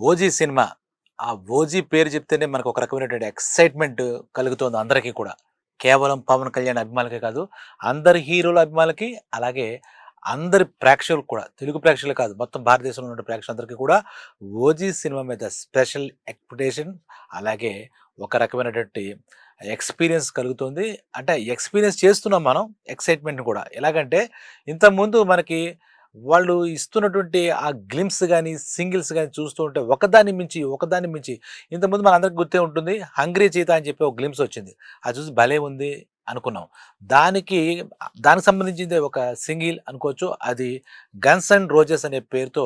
OG cinema. ఆ OG పేరు చెప్తేనే మనకు ఒక రకమైనటువంటి ఎక్సైట్‌మెంట్ కలుగుతోంది అందరికీ కూడా. కేవలం పవన్ కళ్యాణ్ అభిమానులకే కాదు, అందరి హీరోల అభిమానులకి, అలాగే అందరి ప్రేక్షకులు కూడా, తెలుగు ప్రేక్షకులు కాదు, మొత్తం భారతదేశంలో ఉన్న ప్రేక్షకులందరికీ కూడా ఓజీ సినిమా మీద స్పెషల్ ఎక్స్‌పెక్టేషన్ అలాగే ఒక రకమైనటువంటి ఎక్స్‌పీరియన్స్ కలుగుతుంది. అంటే ఎక్స్‌పీరియన్స్ చేస్తున్నాం మనం ఎక్సైట్‌మెంట్‌ని కూడా. ఎలాగంటే ఇంతకుముందు మనకి వాళ్ళు ఇస్తున్నటువంటి ఆ గ్లిమ్స్ కానీ సింగిల్స్ కానీ చూస్తూ ఉంటే ఒకదాన్ని మించి, ఒకదాన్ని మించి ఇంతకుముందు మనందరికి గుర్తే ఉంటుంది 'హంగ్రీ చీత' అని చెప్పి ఒక గ్లిమ్స్ వచ్చింది. అది చూసి భలే ఉంది అనుకున్నాం. దానికి దానికి సంబంధించిందే ఒక సింగిల్ అనుకోవచ్చు. అది 'గన్స్ అండ్ రోజెస్' అనే పేరుతో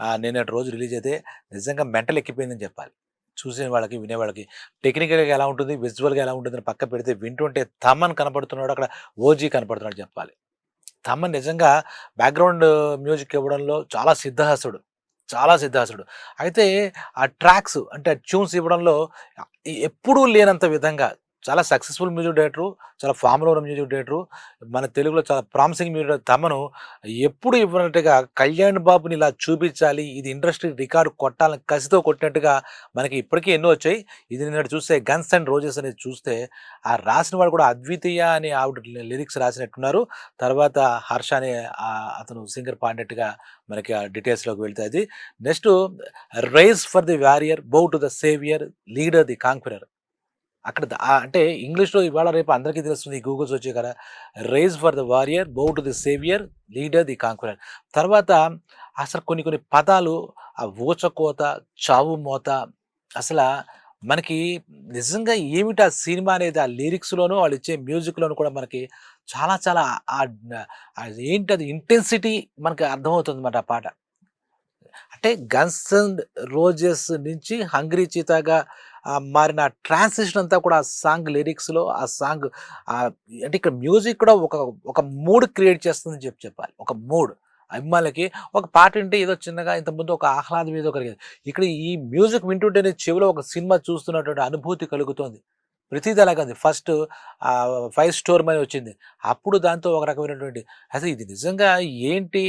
ఆహ్, నిన్నటి రోజు రిలీజ్ అయితే నిజంగా మెంటల్ ఎక్కిపోయిందని చెప్పాలి. చూసిన వాళ్ళకి, వినేవాళ్ళకి. టెక్నికల్‌గా ఎలా ఉంటుంది, విజువల్‌గా ఎలా ఉంటుందని పక్క పెడితే వింటుంటే తమన్ కనపడుతున్నాడు. అక్కడ ఓజీ కనపడుతున్నాడు చెప్పాలి. తమ నిజంగా బ్యాక్‌గ్రౌండ్ మ్యూజిక్ ఇవ్వడంలో చాలా సిద్ధహస్తుడు. చాలా సిద్ధాసుడు అయితే ఆ ట్రాక్స్ అంటే ట్యూన్స్ ఇవ్వడంలో ఎప్పుడూ లేనంత విధంగా చాలా సక్సెస్‌ఫుల్ మ్యూజిక్ డైరెక్టర్ చాలా ఫామ్‌లో ఉన్న మ్యూజిక్ డైరెక్టర్ మన తెలుగులో చాలా ప్రామిసింగ్ మ్యూజిక్ డైరెక్టర్ తమను ఎప్పుడు ఇవ్వనట్టుగా కళ్యాణ్ బాబుని ఇలా చూపించాలి. ఇది ఇండస్ట్రీ రికార్డ్ కొట్టాలని కసితో కొట్టినట్టుగా మనకి ఇప్పటికే ఎన్నో వచ్చాయి. ఇది నిన్నటి చూస్తే 'గన్స్ అండ్ రోజెస్' అనేది చూస్తే ఆ రాసిన వాడు కూడా అద్వితీయ అని ఆవిడ లిరిక్స్ రాసినట్టున్నారు. తర్వాత హర్ష అనే అతను సింగర్ పాడినట్టుగా మనకి ఆ డీటెయిల్స్‌లోకి వెళ్తే అది. Next 'rise for the warrior, bow to the saviour, leader the conqueror' అక్కడ అంటే ఇంగ్లీష్‌లో ఇవాళ రేపు అందరికీ తెలుస్తుంది. గూగుల్స్ వచ్చే కదా! Rage for the warrior, bow to the saviour, leader the conqueror' తర్వాత అసలు కొన్ని కొన్ని పదాలు ఆ ఊచకోత, చావు మోత అసలు మనకి నిజంగా ఏమిటి ఆ సినిమా అనేది ఆ లిరిక్స్లోనూ వాళ్ళు ఇచ్చే మ్యూజిక్‌లోను కూడా మనకి చాలా చాలా ఏంటి అది ఇంటెన్సిటీ మనకి అర్థమవుతుంది అనమాట ఆ పాట. అంటే 'గన్స్ అండ్ రోజెస్' నుంచి 'హంగ్రీ చీతా'గా మారిన ట్రాన్సిషన్ అంతా కూడా ఆ సాంగ్ లిరిక్స్‌లో ఆ సాంగ్ అంటే ఇక్కడ మ్యూజిక్ కూడా ఒక ఒక మూడ్ క్రియేట్ చేస్తుందని చెప్పి చెప్పాలి. ఒక మూడ్. అభిమానులకి ఒక పాట వింటే ఏదో చిన్నగా ఇంతకుముందు ఒక ఆహ్లాదం ఏదో కలిగేది. ఇక్కడ ఈ మ్యూజిక్ వింటుంటేనే చెవిలో ఒక సినిమా చూస్తున్నటువంటి అనుభూతి కలుగుతోంది. ప్రతిదీ అలాగే ఉంది. ఫస్ట్ 'ఫైవ్ స్టోర్' మనీ వచ్చింది. అప్పుడు దాంతో ఒక రకమైనటువంటి అసలు ఇది నిజంగా ఏంటి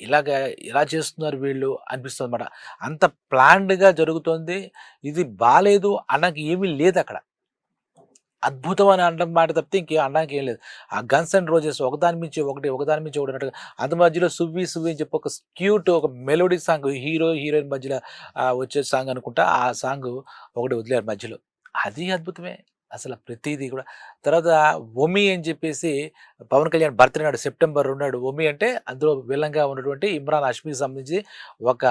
ఇలాగ ఇలా చేస్తున్నారు వీళ్ళు అనిపిస్తుంది అనమాట అంత ప్లాన్డ్‌గా జరుగుతోంది. ఇది బాగాలేదు అన్నకి ఏమీ లేదక్కడ. అద్భుతం అని అనడం మాట తప్పితే ఇంకే అనడానికి ఏం లేదు. ఆ 'గన్స్ అండ్ రోజెస్' ఒకదాని మించి ఒకటి, ఒకదాని మించి ఒకటి అన్నట్టుగా అంత మధ్యలో 'సువ్వి సువ్వి' అని చెప్పి ఒక క్యూట్ ఒక మెలోడీ సాంగ్ హీరో, హీరోయిన్ మధ్యలో వచ్చే సాంగ్ అనుకుంటా. ఆ సాంగ్ ఒకటి వదిలేరు మధ్యలో. అది అద్భుతమే. అసలు ప్రతిదీ కూడా. తర్వాత 'ఒమి' అని చెప్పేసి పవన్ కళ్యాణ్ బర్త్‌డే నాడు సెప్టెంబర్ 2 నాడు 'ఒమి' అంటే అందులో విలన్‌గా ఉన్నటువంటి ఇమ్రాన్ హష్మీకి సంబంధించి ఒక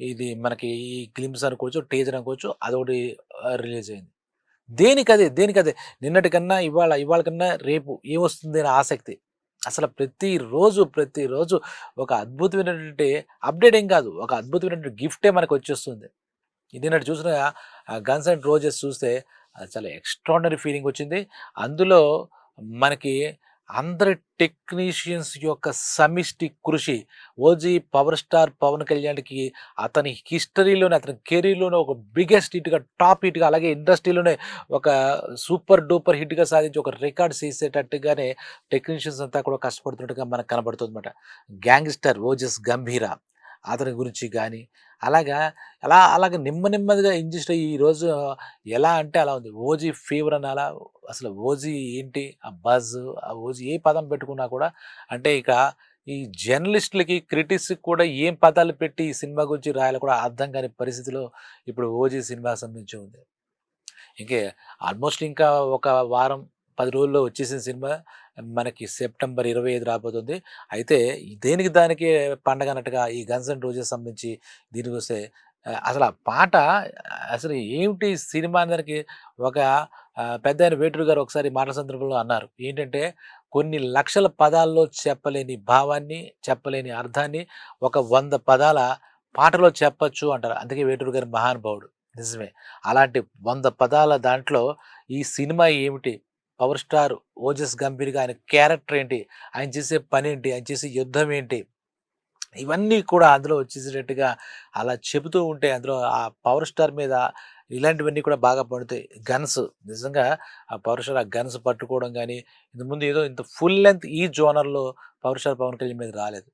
ఇది మనకి ఈ గ్లింప్స్ అనుకోవచ్చు, టీజర్ అనుకోవచ్చు అదొకటి రిలీజ్ అయింది. దేనికదే, దేనికదే. నిన్నటి కన్నా ఇవాళ, ఇవాళ కన్నా రేపు ఏమొస్తుంది అని ఆసక్తి. అసలు ప్రతిరోజు, ప్రతిరోజు ఒక అద్భుతమైనటువంటి అప్‌డేట్ ఏం కాదు. ఒక అద్భుతమైనటువంటి గిఫ్టే మనకొచ్చేస్తుంది. నిన్నటి చూసిన 'గన్స్ అండ్ రోజెస్' చూస్తే అది చాలా ఎక్స్‌ట్రార్డినరీ ఫీలింగ్ వచ్చింది. అందులో మనకి అందరి టెక్నీషియన్స్ యొక్క సమిష్టి కృషి. ఓజీ పవర్ స్టార్ పవన్ కళ్యాణ్‌కి అతని హిస్టరీలోనే అతని కెరీర్‌లోనే ఒక బిగ్గెస్ట్ హిట్‌గా, టాప్ హిట్‌గా అలాగే ఇండస్ట్రీలోనే ఒక సూపర్ డూపర్ హిట్‌గా సాధించి ఒక రికార్డ్ చేసేటట్టుగానే టెక్నీషియన్స్ అంతా కూడా కష్టపడుతున్నట్టుగా మనకు కనబడుతుందన్నమాట. గ్యాంగ్‌స్టర్ ఓజస్ గంభీర అతని గురించి కానీ అలాగా అలా అలాగ నెమ్మ నెమ్మదిగా ఇంజస్ట్ ఈరోజు ఎలా అంటే అలా ఉంది. ఓజీ ఫీవర్ అని అలా అసలు ఓజీ ఏంటి? ఆ బజ్ ఆ ఓజీ ఏ పదం పెట్టుకున్నా కూడా అంటే ఇక ఈ జర్నలిస్ట్‌లకి, క్రిటిక్స్‌కి కూడా ఏం పదాలు పెట్టి ఈ సినిమా గురించి రాయాలో కూడా అర్థం కాని పరిస్థితిలో ఇప్పుడు ఓజీ సినిమాకి సంబంధించి ఉంది. ఇంకే ఆల్మోస్ట్ ఇంకా ఒక వారం, పది రోజుల్లో వచ్చేసిన సినిమా మనకి సెప్టెంబర్ 25 రాబోతుంది. అయితే దేనికి దానికి పండగ అన్నట్టుగా ఈ 'గన్స్ అండ్ రోజెస్' సంబంధించి దీనికి వస్తే అసలు ఆ పాట అసలు ఏమిటి సినిమా అందరికి ఒక పెద్ద ఆయన వేటూరు గారు ఒకసారి మాటల సందర్భంలో అన్నారు. ఏంటంటే కొన్ని లక్షల పదాల్లో చెప్పలేని భావాన్ని, చెప్పలేని అర్థాన్ని ఒక వంద పదాల పాటలో చెప్పొచ్చు అంటారు. అందుకే వేటూరు గారు మహానుభావుడు. నిజమే. అలాంటి వంద పదాల దాంట్లో ఈ సినిమా ఏమిటి? పవర్ స్టార్ ఓజస్ గంభీర్‌గా ఆయన క్యారెక్టర్ ఏంటి? ఆయన చేసే పని ఏంటి ఆయన చేసే యుద్ధం ఏంటి? ఇవన్నీ కూడా అందులో వచ్చేసేటట్టుగా అలా చెబుతూ ఉంటే అందులో ఆ పవర్ స్టార్ మీద ఇలాంటివన్నీ కూడా బాగా పండుతాయి. గన్స్ నిజంగా ఆ పవర్ స్టార్ ఆ గన్స్ పట్టుకోవడం కానీ ఇంతకుముందు ఏదో ఇంత ఫుల్ లెంత్ ఈ జోనర్‌లో పవర్ స్టార్ పవన్ కళ్యాణ్ మీద రాలేదు.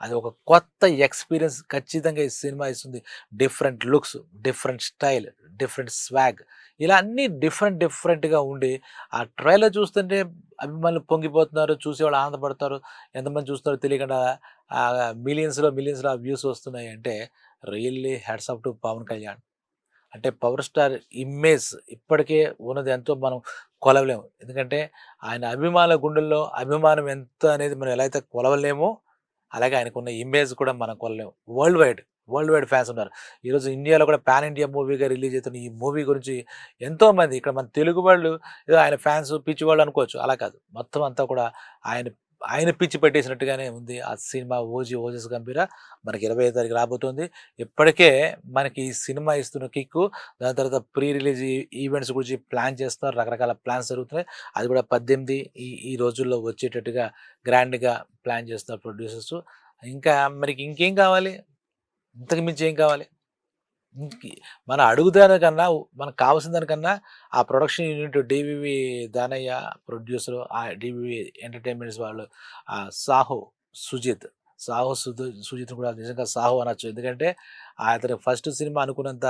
అది ఒక కొత్త ఎక్స్పీరియన్స్ ఖచ్చితంగా ఈ సినిమా ఇస్తుంది. Different looks different style different swag ఇలా అన్నీ డిఫరెంట్ డిఫరెంట్గా ఉండి ఆ ట్రైలర్ చూస్తుంటే అభిమానులు పొంగిపోతున్నారు చూసేవాళ్ళు ఆనందపడతారు. ఎంతమంది చూస్తున్నారో తెలియకుండా మిలియన్స్లో మిలియన్స్లో వ్యూస్ వస్తున్నాయి అంటే really hats off to Pawan Kalyan. అంటే పవర్ స్టార్ ఇమేజ్ ఇప్పటికే ఉన్నది ఎంతో మనం కొలవలేము. ఎందుకంటే ఆయన అభిమాన గుండెల్లో అభిమానం ఎంత అనేది మనం ఎలా అయితే కొలవలేమో అలాగే ఆయనకున్న ఇమేజ్ కూడా మనం కొలలేము world wide world wide fans ఉన్నారు. ఈరోజు ఇండియాలో కూడా పాన్ ఇండియా మూవీగా రిలీజ్ అవుతున్న ఈ మూవీ గురించి ఎంతోమంది ఇక్కడ మన తెలుగు వాళ్ళు ఏదో ఆయన ఫ్యాన్స్ పిచ్చి వాళ్ళు అనుకోవచ్చు. అలా కాదు. మొత్తం అంతా కూడా ఆయన ఆయన పిచ్చి పెట్టేసినట్టుగానే ఉంది. ఆ సినిమా ఓజీ ఓజస్ గంభీర మనకి ఇరవై ఐదు తారీఖు రాబోతుంది. ఇప్పటికే మనకి ఈ సినిమా ఇస్తున్న కిక్కు దాని తర్వాత ప్రీ రిలీజ్ ఈవెంట్స్ గురించి ప్లాన్ చేస్తున్నారు. రకరకాల ప్లాన్స్ జరుగుతున్నాయి. అది కూడా పద్దెనిమిది ఈ ఈ రోజుల్లో వచ్చేటట్టుగా గ్రాండ్గా ప్లాన్ చేస్తున్నారు ప్రొడ్యూసర్స్. ఇంకా మనకి ఇంకేం కావాలి? ఇంతకు మించి ఏం కావాలి? మన అడుగుదానికన్నా మనకు కావాల్సిన దానికన్నా ఆ production unit DVV Danayya producer ఆ డివివి ఎంటర్టైన్మెంట్స్ వాళ్ళు ఆ సాహో సుజిత్. సాహో సుధ సుజిత్ కూడా నిజంగా సాహో అనొచ్చు. ఎందుకంటే అతని ఫస్ట్ సినిమా అనుకున్నంత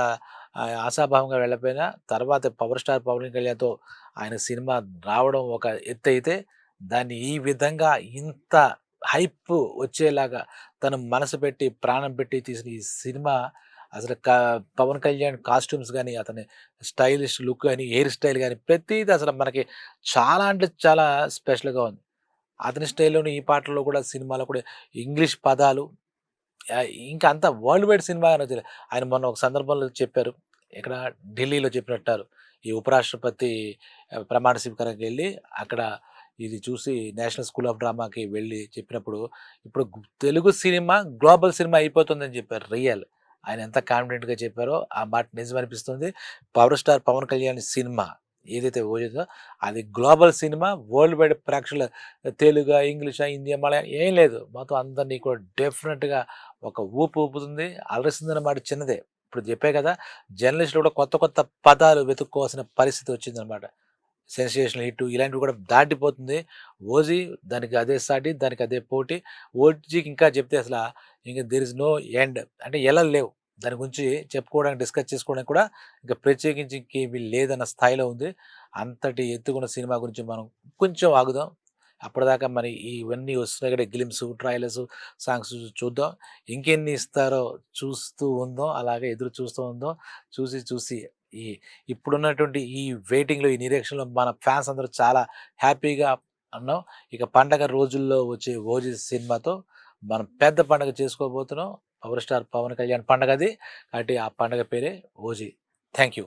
ఆశాభావంగా వెళ్ళపోయినా తర్వాత పవర్ స్టార్ పవన్ కళ్యాణ్తో ఆయన సినిమా రావడం ఒక ఎత్తు అయితే దాన్ని ఈ విధంగా ఇంత హైప్ వచ్చేలాగా తను మనసు పెట్టి ప్రాణం పెట్టి తీసిన ఈ సినిమా అసలు క పవన్ కళ్యాణ్ కాస్ట్యూమ్స్ కానీ అతని స్టైలిష్ లుక్ కానీ హెయిర్ స్టైల్ కానీ ప్రతిదీ అసలు మనకి చాలా అంటే చాలా స్పెషల్గా ఉంది. అతని స్టైల్లోని ఈ పాటల్లో కూడా సినిమాలో కూడా ఇంగ్లీష్ పదాలు ఇంకా అంత వరల్డ్ వైడ్ సినిమా అని ఆయన మొన్న ఒక సందర్భంలో చెప్పారు. ఇక్కడ ఢిల్లీలో చెప్పినట్టారు. ఈ ఉపరాష్ట్రపతి ప్రమాణ స్వీకారానికి వెళ్ళి అక్కడ ఇది చూసి నేషనల్ స్కూల్ ఆఫ్ డ్రామాకి వెళ్ళి చెప్పినప్పుడు ఇప్పుడు తెలుగు సినిమా గ్లోబల్ సినిమా అయిపోతుందని చెప్పారు రియల్. ఆయన ఎంత కాన్ఫిడెంట్గా చెప్పారో ఆ మాట నిజం అనిపిస్తుంది power star Pawan Kalyan cinema ఏదైతే ఓజో అది గ్లోబల్ సినిమా. వరల్డ్ వైడ్ ప్రేక్షకుల తెలుగు ఇంగ్లీష్ హిందీ మలయాళం ఏం లేదు. మొత్తం అందరినీ కూడా డెఫినెట్గా ఒక ఊపు ఊపుతుంది. అలరిస్తుంది మాట చిన్నదే. ఇప్పుడు చెప్పే కదా జర్నలిస్టులు కూడా కొత్త కొత్త పదాలు వెతుక్కోవాల్సిన పరిస్థితి వచ్చిందనమాట సెన్సేషనల్ హిట్ ఇలాంటివి కూడా దాటిపోతుంది. ఓజీ దానికి అదే సాటి దానికి అదే పోటీ. ఓజీకి ఇంకా చెప్తే అసలు ఇంకా దిర్ ఇస్ నో ఎండ్ అంటే ఎలా లేవు. దాని గురించి చెప్పుకోవడానికి డిస్కస్ చేసుకోవడానికి కూడా ఇంకా ప్రత్యేకించి ఇంకేమీ లేదన్న స్థాయిలో ఉంది. అంతటి ఎత్తుకున్న సినిమా గురించి మనం కొంచెం ఆగుదాం. అప్పటిదాకా మరి ఇవన్నీ వస్తున్నాయి కదా గ్లిమ్స్ ట్రైలర్స్ సాంగ్స్ చూద్దాం. ఇంకెన్ని ఇస్తారో చూస్తూ ఉందో. అలాగే ఎదురు చూస్తూ ఉందో. చూసి చూసి ఈ ఇప్పుడున్నటువంటి ఈ వెయిటింగ్లో ఈ నిరీక్షణలో మన ఫ్యాన్స్ అందరూ చాలా హ్యాపీగా అన్నాం ఇక పండగ రోజుల్లో వచ్చే ఓజీ సినిమాతో మనం పెద్ద పండగ చేసుకోబోతున్నాం. పవర్ స్టార్ పవన్ కళ్యాణ్ పండగ అది. కాబట్టి ఆ పండగ పేరే ఓజీ. Thank you